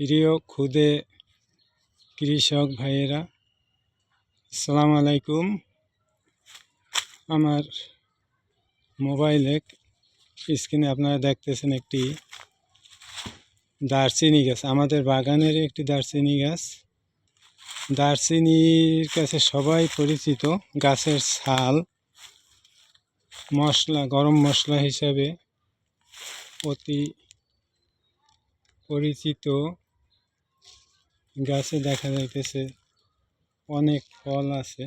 প্রিয় খুদে কৃষক ভাইয়েরা, আসসালামু আলাইকুম। আমার মোবাইলে স্ক্রিনে আপনারা দেখতেছেন একটি দারচিনি গাছ, আমাদের বাগানের একটি দারচিনি গাছ। দারচিনির কাছে সবাই পরিচিত, গাছের ছাল, মশলা, গরম মশলা হিসাবে অতি পরিচিত গাছে দেখা যাইতেছে অনেক ফল আছে।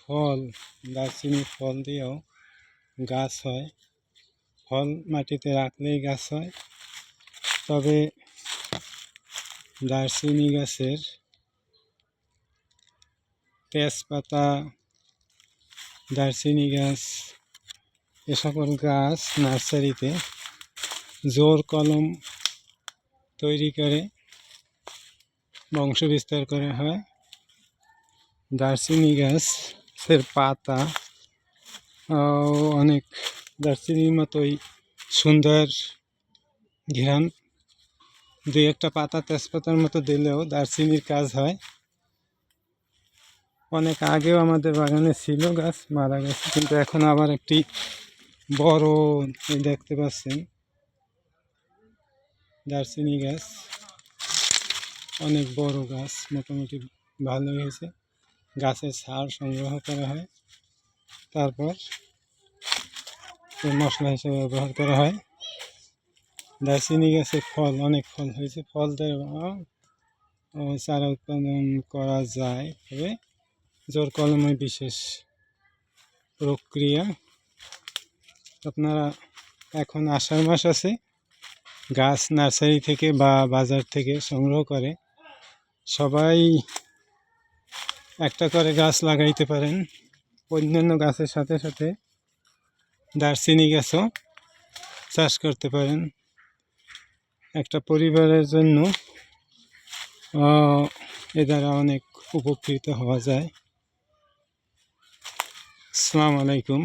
ফল, দারচিনি ফল দিয়েও গাছ হয়। ফল মাটিতে রাখলেই গাছ হয়। তবে দারচিনি গাছের তেজপাতা, দারচিনি গাছ, এ সকল গাছ নার্সারিতে জোর কলম তৈরি করে। বংশ বিস্তার করা হয়। দারচিনি গাছের পাতা অনেক দারচিনির মতোই সুন্দর ঘ্রাণ দুই একটা পাতা তেজপাতার মতো দিলেও দারচিনির কাজ হয়। অনেক আগেও আমাদের বাগানে ছিল গাছ, মারা গেছে। কিন্তু এখন আবার একটি বড় দেখতে পাচ্ছেন। দারচিনি গাছ। অনেক বড় গাছ, মোটামুটি ভালো হয়েছে। গাছের সার সংগ্রহ করা হয়। তারপর মশলা হিসেবে ব্যবহার করা হয়। দারচিনি গাছে ফল, অনেক ফল হয়েছে। ফল চারা উৎপাদন করা যায় তবে জোর কলমে বিশেষ প্রক্রিয়া। আপনারা এখন আষাঢ় মাস আছে। গাছ নার্সারি থেকে বা বাজার থেকে সংগ্রহ করে। সবাই একটা করে গাছ লাগাইতে পারেন। অন্যান্য গাছের সাথে সাথে দারচিনি গাছও চাষ করতে পারেন। একটা পরিবারের জন্য এ দ্বারা অনেক উপকৃত হওয়া যায়। আসসালামু আলাইকুম।